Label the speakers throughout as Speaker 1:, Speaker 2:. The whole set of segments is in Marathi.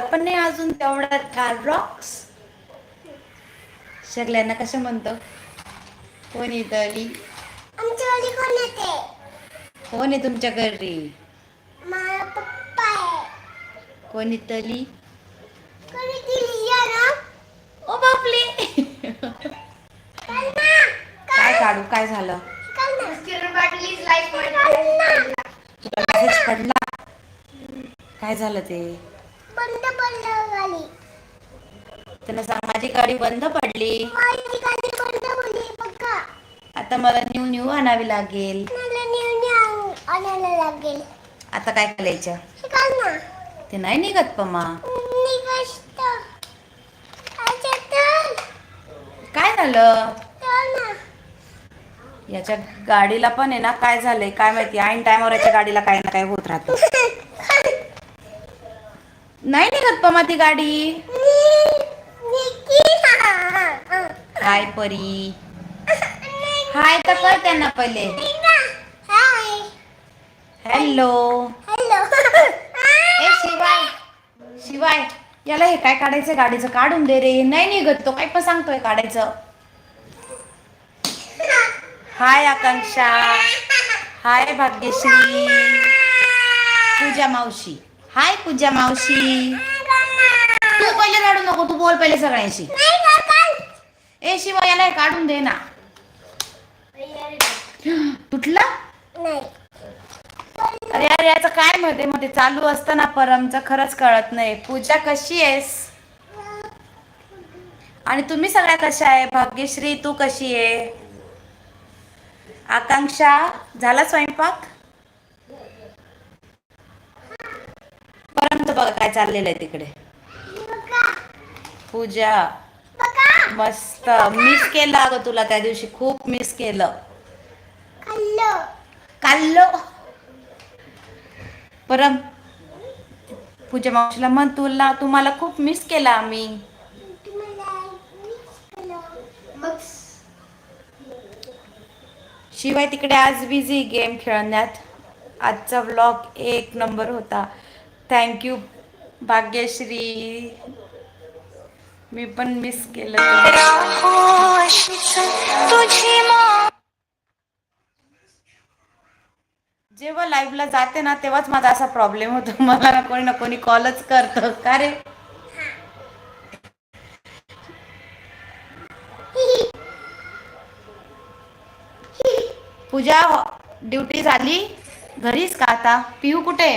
Speaker 1: पण नाही अजून तेवढा थार रॉक्स सगळ्यांना कसं म्हणतो? कोणी
Speaker 2: आमच्या वाली कोण येते?
Speaker 1: कोण आहे तुमच्या घरी? कोणी तरी
Speaker 2: कोणी दिली या ना
Speaker 1: ओ बापले! काय काढू? काय झालं? तुला पडला? काय झालं ते?
Speaker 2: बंद पडलं
Speaker 1: त्यांना सांग माझी गाडी बंद पडली.
Speaker 2: माझी गाली बंद पडली बघा.
Speaker 1: आता मला न्यू न्यू आणावी लागेल.
Speaker 2: मला नेऊन आणायला लागेल.
Speaker 1: आता काय करायचं?
Speaker 2: ना.
Speaker 1: ते नाही निघत पमा.
Speaker 2: निघस्त अच्छा तर.
Speaker 1: काय झालं?
Speaker 2: ना.
Speaker 1: याच्या गाडीला पण आहे ना काय झालंय काय माहिती? ऐन टायमावर याच्या गाडीला काय ना काय होत राहतं. नाही निघत पमा ती गाडी. हाय परी. हाय तर कर त्यांना पहिले. हॅलो.
Speaker 2: हॅलो
Speaker 1: ए शिवाय. शिवाय याला हे काय काढायचं? गाडीचं काढून दे रे. नाही निघत तो. काय पण सांगतोय काढायचं. हाय आकांक्षा. हाय भाग्यश्री. पूजा मावशी. हाय पूजा मावशी. तू पहिले काढू नको तू बोल पहिले सगळ्यांशी. ए शिवा याला काढून दे ना. तुटला?
Speaker 2: नाही.
Speaker 1: अरे अरे याचं काय मध्ये मध्ये चालू असतं ना परमचं खरंच कळत नाही. पूजा कशी आहेस? आणि तुम्ही सगळ्या कशा आहे? भाग्यश्री तू कशी आहे? आकांक्षा झाला स्वयंपाक? बघा काय चाललेलं आहे तिकडे. पूजा मस्त. मिस केलं अगं तुला त्या दिवशी. खूप मिस केलं. काल्लो परम पूजा मावशीला म्हण तुला तुम्हाला खूप मिस केला आम्ही. शिवाय तिकडे आज बिझी गेम खेळण्यात. आजचा व्लॉग एक नंबर होता. थँक्यू भाग्यश्री. मी पण मिस केलं. जेव्हा लाईव्हला जाते ना तेव्हाच माझा असा प्रॉब्लेम होतो. मला ना कोणी ना कोणी कॉलच करतं. का रे? पूजा ड्युटी झाली? घरीच का आता? पिहू कुठे?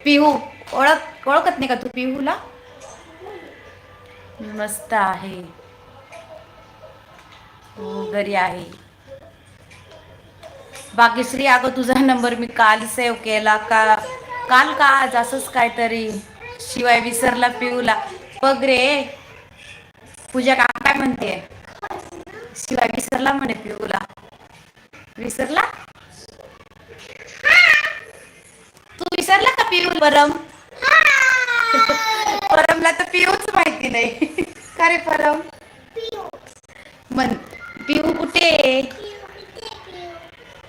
Speaker 1: पिहू. ओळख ओळखत नाही का तू पिहूला? मस्त आहे. हो घरी आहे. बाकीश्री अगं तुझा नंबर मी काल सेव्ह केला का? काल का आज असंच काहीतरी? शिवाय विसरला पिऊला बघ रे. पूजा का काय म्हणते? शिवाय विसरला म्हणे पिऊला विसरला तू विसरला का पिऊ परम? परमला तर पिऊच माहिती नाही. का रे परम? मन पिऊ कुठे?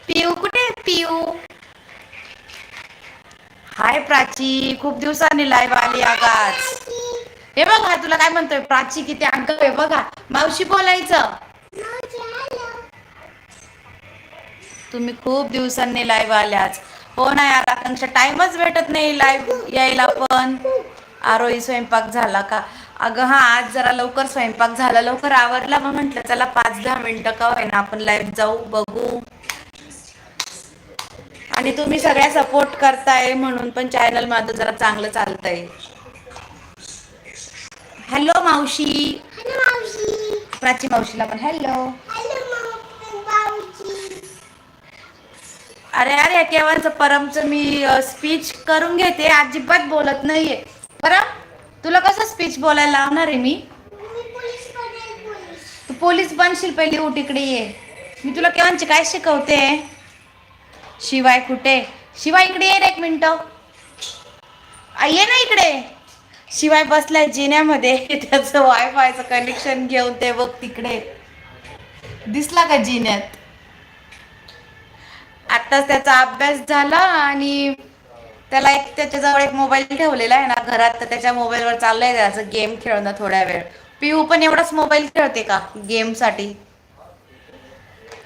Speaker 1: पिऊ कुठे? पिऊ. हाय प्राची खूप दिवसांनी लाईव्ह आली आगाच. हे बघ तुला काय म्हणतोय? प्राची किती अंक आहे बघा. मावशी बोलायचं. तुम्ही खूप दिवसांनी लाईव्ह आल्याच हो ना यार आकांक्षा टाइमच भेटत नाही लाईव्ह यायला पण. आरोही स्वयंपाक झाला का? अगं हा आज जरा लवकर स्वयंपाक झाला लवकर आवरला मग म्हटलं चला पाच दहा मिनिटं का होईना आपण लाईव्ह जाऊ बघू. आणि तुम्ही सगळ्या सपोर्ट करताय म्हणून पण चॅनल माझं जरा चांगलं चालतंय. हॅलो मावशी. प्राची मावशीला पण हॅलो अरे अरे केव्हाच परमचं मी स्पीच करून घेते अजिबात बोलत नाहीये. परम तुला कसं स्पीच बोलायला लावणार आहे मी? तू पोलीस बनशील पहिली उठ इकडे ये. मी तुला केव्हाची काय शिकवते? शिवाय कुठे? शिवाय इकडे ये एक मिनिट. ये ना इकडे. शिवाय बसलाय जिन्यामध्ये. त्याचं वायफायचं कनेक्शन घेऊन ते बघ तिकडे. दिसला का जिन्यात? आताच त्याचा अभ्यास झाला आणि त्याला एक त्याच्याजवळ एक मोबाईल ठेवलेला आहे ना घरात तर त्याच्या मोबाईलवर चाललंय त्याचं गेम खेळणं थोड्या वेळ. पिऊ पण एवढाच मोबाईल खेळते का गेमसाठी?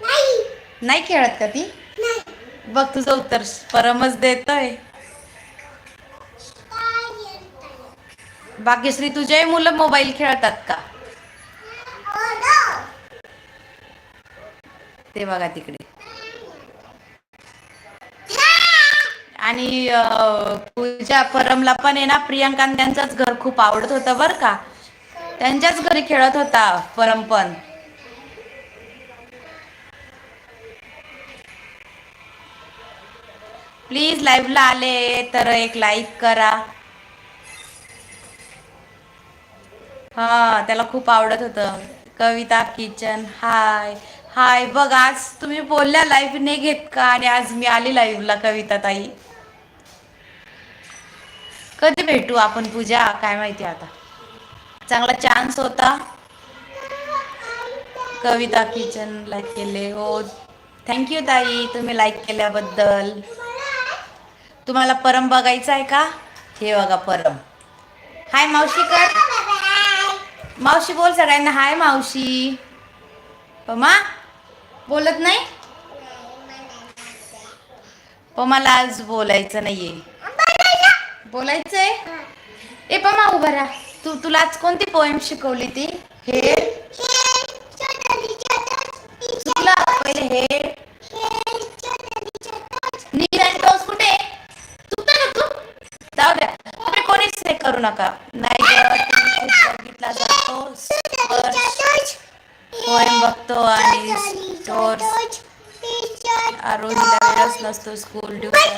Speaker 2: नाही.
Speaker 1: नाही खेळत का ती? बघ तुझं उत्तर परमच देतोय. भाग्यश्री तुझे मुलं मोबाईल खेळतात का? ते बघा तिकडे. आणि पूजा परमला पण आहे ना प्रियांका त्यांचंच घर खूप आवडत होतं बरं का. त्यांच्याच घरी खेळत होता परम पण. प्लीज लाईव्हला आले तर एक लाईक करा. हा त्याला खूप आवडत होतं. कविता किचन हाय. हाय बघ आज तुम्ही बोलल्या लाईव्ह नाही घेत का? आणि आज मी आली लाईव्हला कविता ताई कधी भेटू आपण पूजा? काय माहिती आता. चांगला चान्स होता. कविता किचन लाईक केले. हो थँक्यू ताई. तुम्ही लाईक केल्याबद्दल. तुम्हाला परम बघायचं आहे का? हे बघा परम. हाय मावशी कर. मावशी बोल सगळ्यांना. हाय मावशी. पमा बोलत नाही? पमाला आज बोलायचं नाहीये. बोलायचंय? ए पमा उभा राहा. तू तुला आज कोणती पोएम शिकवली ती? हे. तुला पहिले नीट आणि टोस कुठे? चुकतं ना तू? जाऊ द्या. तुम्ही कोणीच हे करू नका. नाही बघितला जातो पोएम बघतो आणि स्टोर्स आरोहीला वेळच नसतो स्कूल ट्युशन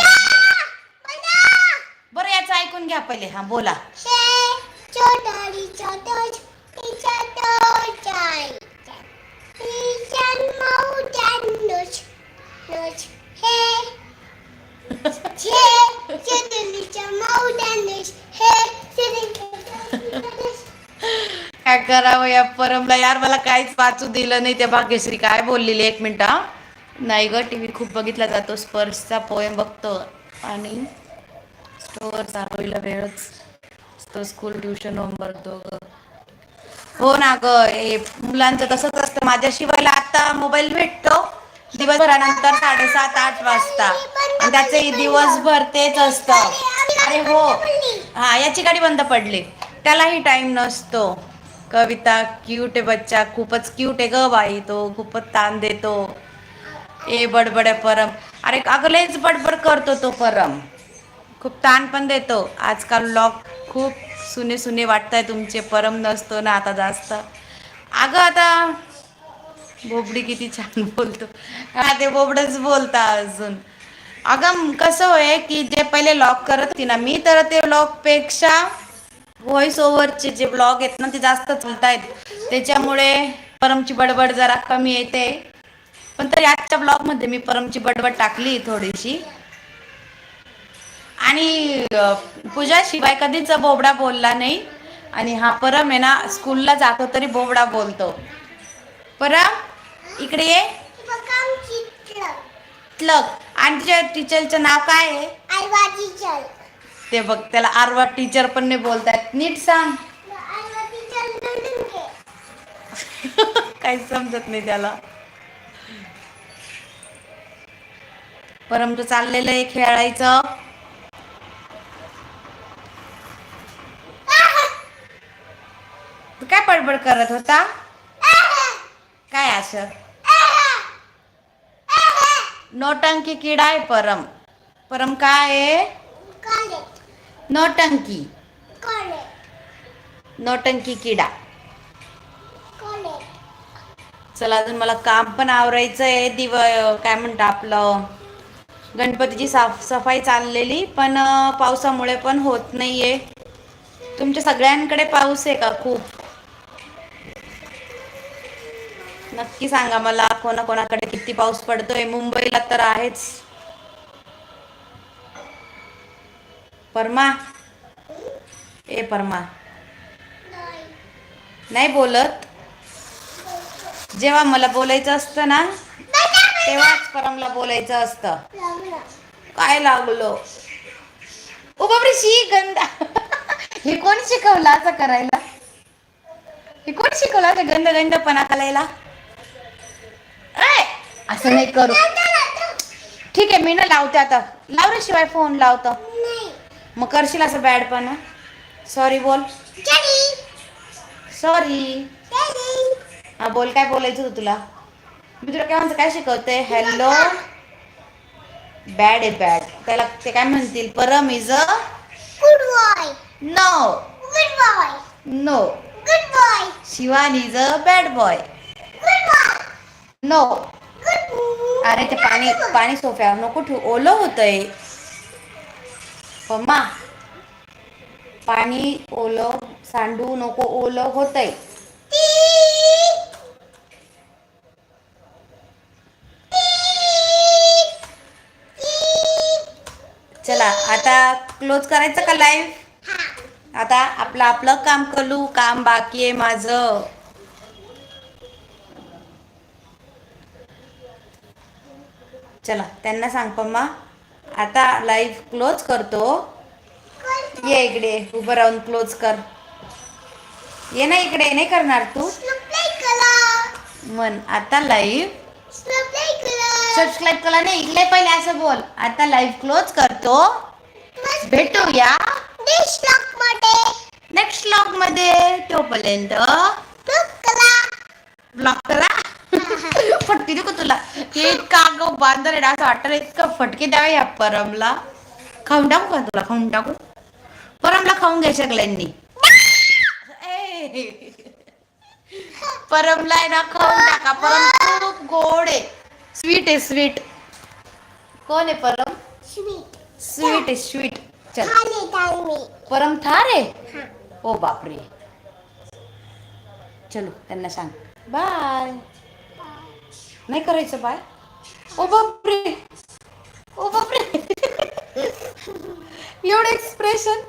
Speaker 1: बरं याचं ऐकून घ्या पहिले. हा बोला. काय करावं या परमला? यार मला काहीच वाचू दिलं नाही. त्या भाग्यश्री काय बोललेली एक मिनिट नाही ग टी व्ही खूप बघितला जातो. स्पर्शचा पोएम बघतो. आणि स्टोअर चालवला वेळच. तो स्कूल ट्युशन होमवर्क दोघं. हो ना ग मुलांचं तसंच असतं. माझ्या शिवायला आता मोबाईल भेटतो. दिवसभरानंतर साडेसात आठ वाजता. आणि त्याचे दिवसभर तेच असत. अरे हो. हा याची गाडी बंद पडली. त्यालाही टाइम नसतो. कविता क्यूट आहे बच्चा. खूपच क्यूट आहे ग बाई तो. खूपच ताण देतो. ए बडबड आहे परम. अरे अगं लयच बडबड करतो तो परम. खूप ताण पण देतो. आजकाल लॉक खूप सुने सुने वाटताय तुमचे. परम नसतो ना आता जास्त. अगं आता बोबडी किती छान बोलतो. हा ते बोबडच बोलता अजून. अगं कसं होय की जे पहिले लॉक करत होती ना मी तर ते पेक्षा व्हॉइस ओव्हरचे जे ब्लॉग आहेत ना ते जास्त चालतायत. त्याच्यामुळे परमची बडबड जरा कमी येते. पण तरी आजच्या ब्लॉगमध्ये मी परमची बडबड टाकली थोडीशी. आणि पूजा शिवाय कधीच बोबडा बोलला नाही. आणि हा परम आहे ना स्कूलला जातो तरी बोबडा बोलतो. परम इकडे ये. आणि तुझ्या टीचरचं नाव काय आहे? ते बघ त्याला आरवा टीचर पण नाही बोलतायत. नीट सांग. काही समजत नाही त्याला. परम तू चाललेलं आहे खेळायचं. तू काय बडबड करत होता? काय असं? नोटंकी किडा आहे परम. परम काय आहे? नोटंकी. नोटंकी किडा. चला अजून मला काम पण आवरायचं आहे दिव काय म्हणतं आपलं? गणपतीची साफ सफाई चाललेली पण पावसामुळे पण होत नाहीये. तुमच्या सगळ्यांकडे पाऊस आहे का खूप? नक्की सांगा मला कोणाकोणाकडे किती पाऊस पडतोय? मुंबईला तर आहेच. परमा? ए परमा. नाही बोलत. जेव्हा मला बोलायचं असतं ना तेव्हाच परमला बोलायचं असतं. काय लागलो? ओ शी गंदा हे कोण शिकवलं असं करायला? हे कोण शिकवलं असं गंध गंधपणा करायला? असं नाही करू. ठीक आहे मी ना लावते आता. लाव रे शिवाय फोन लावतो. मग करशील असं बॅडपणा सॉरी बोल. सॉरी हा बोल काय बोलायचं होतं तुला? मी तुला काय म्हणते काय शिकवते? हॅलो बॅड आहे बॅड त्याला ते काय म्हणतील? Param is a
Speaker 2: Good boy.
Speaker 1: No
Speaker 2: Good boy.
Speaker 1: No
Speaker 2: Good boy.
Speaker 1: Shivan is a bad boy. No. अरे ते पाणी पाणी सोफ्यावर नको ठेवू. ओलं होतंय. मा पाणी ओलं सांडू नको ओलं होतंय. चला आता क्लोज करायचं का लाईव्ह आता आपलं आपलं काम करू काम बाकी आहे माझं. चला त्यांना सांग पम्मा. आता लाईव्ह क्लोज करतो. ये इकडे उभं राहून क्लोज कर. ये ना इकडे नाही करणार तू. मन आता लाईव्ह. सबस्क्राईब करा. नाही इकडे पहिले असं बोल. आता लाईव्ह क्लोज करतो. भेटूया. नेक्स्ट ब्लॉगमध्ये. तोपर्यंत. ब्लॉक करा. फटकी देऊ का तुला. हे इतका अगं बांधर आहे ना असं वाटतं इतकं फटके द्यावे या परमला. खाऊन टाकू का तुला? खाऊन टाकू? परमला खाऊन घ्या सगळ्यांनी. परमला आहे ना खाऊन टाका. परम खूप गोड आहे. स्वीट आहे स्वीट. कोण आहे परम?
Speaker 2: Sweet.
Speaker 1: स्वीट आहे स्वीट. चल. परम थार आहे? ओ बापरे. चलो त्यांना सांग. बाय. नाही करायचं बाय. ओ बापरे. ओ बापरे. एवढं एक्सप्रेशन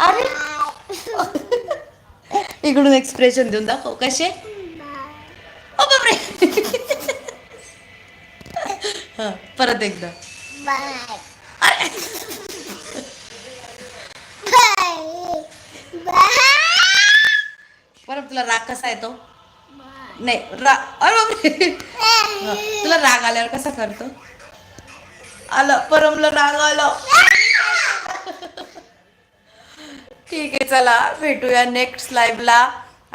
Speaker 1: अरे. इकडून एक्सप्रेशन देऊन दाखव. कसे? ओ बापरे. हा, परत एकदा. परत तुला राग कसा येतो? नाही रा अरे तुला राग आल्यावर कसा करतो? आलं परमला राग आलं. ठीक आहे चला भेटूया नेक्स्ट लाईव्हला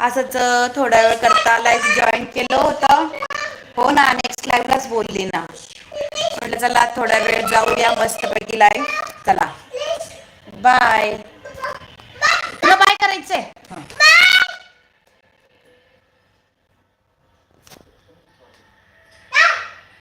Speaker 1: असंच थोड्या वेळ करता लाईव्ह जॉईन केलं होतं. हो ना नेक्स्ट लाईव्हलाच बोलली ना. म्हटलं चला थोड्या वेळ जाऊया मस्तपैकी लाईव्ह चला. बाय